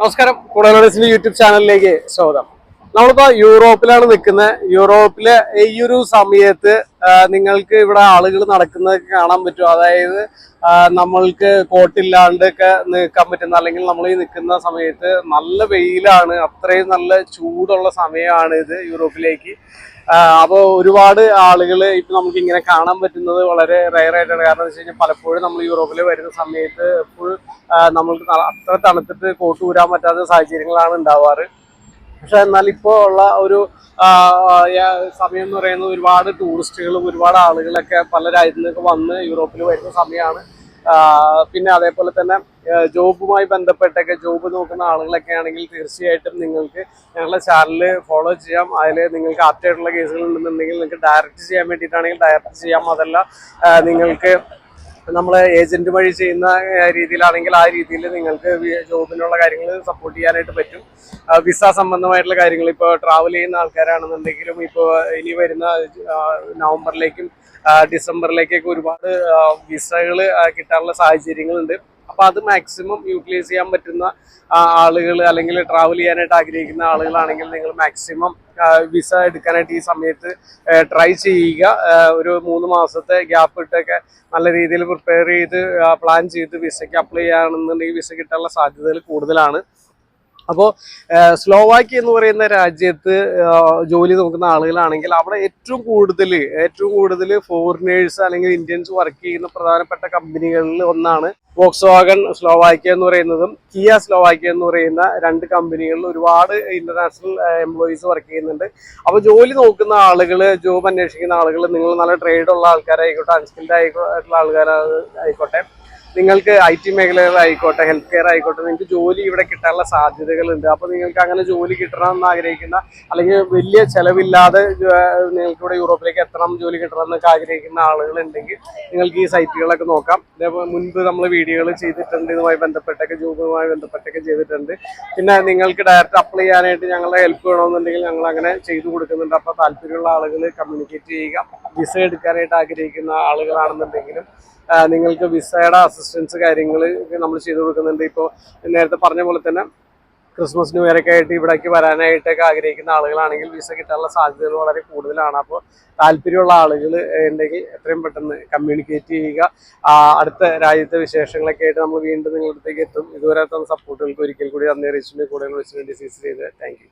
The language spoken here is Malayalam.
നമസ്കാരം. കൂടുതൽ യൂട്യൂബ് ചാനലിലേക്ക് സ്വാഗതം. നമ്മളിപ്പോ യൂറോപ്പിലാണ് നിൽക്കുന്നത് യൂറോപ്പിലെ ഈ ഒരു സമയത്ത് നിങ്ങൾക്ക് ഇവിടെ ആളുകൾ നടക്കുന്നത് കാണാൻ പറ്റും. അതായത് നമ്മൾക്ക് കോട്ടില്ലാണ്ട് ഒക്കെ നിൽക്കാൻ പറ്റുന്ന അല്ലെങ്കിൽ നമ്മൾ ഈ നിൽക്കുന്ന സമയത്ത് നല്ല വെയിലാണ് അത്രയും നല്ല ചൂടുള്ള സമയമാണ് ഇത് യൂറോപ്പിലേക്ക്. അപ്പോൾ ഒരുപാട് ആളുകൾ ഇപ്പം നമുക്ക് ഇങ്ങനെ കാണാൻ പറ്റുന്നത് വളരെ റയർ ആയിട്ടാണ്. കാരണം എന്ന് വെച്ച് കഴിഞ്ഞാൽ പലപ്പോഴും നമ്മൾ യൂറോപ്പിൽ വരുന്ന സമയത്ത് ഫുൾ നമ്മൾക്ക് അത്ര തണുത്തിട്ട് കോട്ട് ഊരാൻ പറ്റാത്ത സാഹചര്യങ്ങളാണ് ഉണ്ടാവാറ്. പക്ഷെ എന്നാൽ ഇപ്പോൾ ഉള്ള ഒരു സമയം എന്ന് പറയുന്നത് ഒരുപാട് ടൂറിസ്റ്റുകളും ഒരുപാട് ആളുകളൊക്കെ പല രാജ്യത്തു നിന്നൊക്കെ വന്ന് യൂറോപ്പിൽ വരുന്ന സമയമാണ് പിന്നെ അതേപോലെ തന്നെ ജോബുമായി ബന്ധപ്പെട്ടൊക്കെ ജോബ് നോക്കുന്ന ആളുകളൊക്കെ ആണെങ്കിൽ തീർച്ചയായിട്ടും നിങ്ങൾക്ക് ഞങ്ങളുടെ ചാനൽ ഫോളോ ചെയ്യാം. അതിൽ നിങ്ങൾക്ക് ആപ്റ്റായിട്ടുള്ള കേസുകൾ ഉണ്ടെന്നുണ്ടെങ്കിൽ നിങ്ങൾക്ക് ഡയറക്റ്റ് ചെയ്യാൻ വേണ്ടിയിട്ടാണെങ്കിൽ ഡയറക്റ്റ് ചെയ്യാം. അതല്ല നിങ്ങൾക്ക് നമ്മൾ ഏജന്റ് വഴി ചെയ്യുന്ന രീതിയിലാണെങ്കിൽ ആ രീതിയിൽ നിങ്ങൾക്ക് ജോബിനുള്ള കാര്യങ്ങൾ സപ്പോർട്ട് ചെയ്യാനായിട്ട് പറ്റും. വിസ സംബന്ധമായിട്ടുള്ള കാര്യങ്ങൾ ഇപ്പോൾ ട്രാവൽ ചെയ്യുന്ന ആൾക്കാരാണെന്നുണ്ടെങ്കിലും ഇപ്പോൾ ഇനി വരുന്ന നവംബറിലേക്കും ഡിസംബറിലേക്കൊക്കെ ഒരുപാട് വിസകൾ കിട്ടാനുള്ള സാഹചര്യങ്ങളുണ്ട്. അപ്പോൾ അത് മാക്സിമം യൂട്ടിലൈസ് ചെയ്യാൻ പറ്റുന്ന ആളുകൾ അല്ലെങ്കിൽ ട്രാവൽ ചെയ്യാനായിട്ട് ആഗ്രഹിക്കുന്ന ആളുകളാണെങ്കിൽ നിങ്ങൾ മാക്സിമം വിസ എടുക്കാനായിട്ട് ഈ സമയത്ത് ട്രൈ ചെയ്യുക. ഒരു മൂന്ന് മാസത്തെ ഗ്യാപ്പ് ഇട്ടൊക്കെ നല്ല രീതിയിൽ പ്രിപ്പയർ ചെയ്ത് പ്ലാൻ ചെയ്ത് വിസയ്ക്ക് അപ്ലൈ ചെയ്യുകയാണെന്നുണ്ടെങ്കിൽ വിസ കിട്ടാനുള്ള സാധ്യതകൾ കൂടുതലാണ്. അപ്പോൾ സ്ലോവാക്കി എന്ന് പറയുന്ന രാജ്യത്ത് ജോലി നോക്കുന്ന ആളുകളാണെങ്കിൽ അവിടെ ഏറ്റവും കൂടുതൽ ഏറ്റവും കൂടുതൽ ഫോറിനേഴ്സ് അല്ലെങ്കിൽ ഇന്ത്യൻസ് വർക്ക് ചെയ്യുന്ന പ്രധാനപ്പെട്ട കമ്പനികളിൽ ഒന്നാണ് വോക്സ് വാഗൺ സ്ലോവാക്യ എന്ന് പറയുന്നതും കിയ സ്ലോവാക്യ എന്ന് പറയുന്ന രണ്ട് കമ്പനികളിൽ ഒരുപാട് ഇന്റർനാഷണൽ എംപ്ലോയീസ് വർക്ക് ചെയ്യുന്നുണ്ട്. അപ്പോൾ ജോലി നോക്കുന്ന ആളുകൾ ജോബ് അന്വേഷിക്കുന്ന ആളുകൾ നിങ്ങൾ നല്ല ട്രേഡ് ഉള്ള ആൾക്കാരായിക്കോട്ടെ അൺസ്കിൽഡ് ആയിട്ടുള്ള ആൾക്കാർ ആയിക്കോട്ടെ നിങ്ങൾക്ക് ഐ ടി മേഖലകളായിക്കോട്ടെ ഹെൽത്ത് കെയർ ആയിക്കോട്ടെ നിങ്ങൾക്ക് ജോലി ഇവിടെ കിട്ടാനുള്ള സാധ്യതകളുണ്ട്. അപ്പോൾ നിങ്ങൾക്ക് അങ്ങനെ ജോലി കിട്ടണം എന്ന് ആഗ്രഹിക്കുന്ന അല്ലെങ്കിൽ വലിയ ചിലവില്ലാതെ നിങ്ങൾക്ക് ഇവിടെ യൂറോപ്പിലേക്ക് എത്തണം ജോലി കിട്ടണം എന്നൊക്കെ ആഗ്രഹിക്കുന്ന ആളുകളുണ്ടെങ്കിൽ നിങ്ങൾക്ക് ഈ സൈറ്റുകളൊക്കെ നോക്കാം. ഇതേപോലെ മുൻപ് നമ്മൾ വീഡിയോകൾ ചെയ്തിട്ടുണ്ട് ഇതുമായി ബന്ധപ്പെട്ടൊക്കെ ജോബുമായി ബന്ധപ്പെട്ടൊക്കെ ചെയ്തിട്ടുണ്ട്. പിന്നെ നിങ്ങൾക്ക് ഡയറക്റ്റ് അപ്ലൈ ചെയ്യാനായിട്ട് ഞങ്ങളുടെ ഹെൽപ്പ് വേണമെന്നുണ്ടെങ്കിൽ ഞങ്ങൾ അങ്ങനെ ചെയ്തു കൊടുക്കുന്നുണ്ട്. അപ്പോൾ താല്പര്യമുള്ള ആളുകൾ കമ്മ്യൂണിക്കേറ്റ് ചെയ്യുക. വിസ എടുക്കാനായിട്ട് ആഗ്രഹിക്കുന്ന ആളുകളാണെന്നുണ്ടെങ്കിലും നിങ്ങൾക്ക് വിസയുടെ അസിസ്റ്റൻസ് കാര്യങ്ങൾ നമ്മൾ ചെയ്തു കൊടുക്കുന്നുണ്ട്. ഇപ്പോൾ നേരത്തെ പറഞ്ഞ പോലെ തന്നെ ക്രിസ്മസ് ന്യൂ ഇയറൊക്കെ ആയിട്ട് ഇവിടേക്ക് വരാനായിട്ടൊക്കെ ആഗ്രഹിക്കുന്ന ആളുകളാണെങ്കിൽ വിസ കിട്ടാനുള്ള സാധ്യതകൾ വളരെ കൂടുതലാണ്. അപ്പോൾ താല്പര്യമുള്ള ആളുകൾ ഉണ്ടെങ്കിൽ എത്രയും പെട്ടെന്ന് കമ്മ്യൂണിക്കേറ്റ് ചെയ്യുക. അടുത്ത രാജ്യത്തെ വിശേഷങ്ങളൊക്കെ ആയിട്ട് നമ്മൾ വീണ്ടും നിങ്ങളുടെ അടുത്തേക്ക് എത്തും. ഇതുവരെ തന്ന സപ്പോർട്ടുകൾക്ക് ഒരിക്കൽ കൂടി നന്ദി അറിയിച്ചിട്ടുണ്ട് കൂടുതൽ വെച്ചിട്ടുണ്ട് ഡിസീസ് ചെയ്ത് താങ്ക്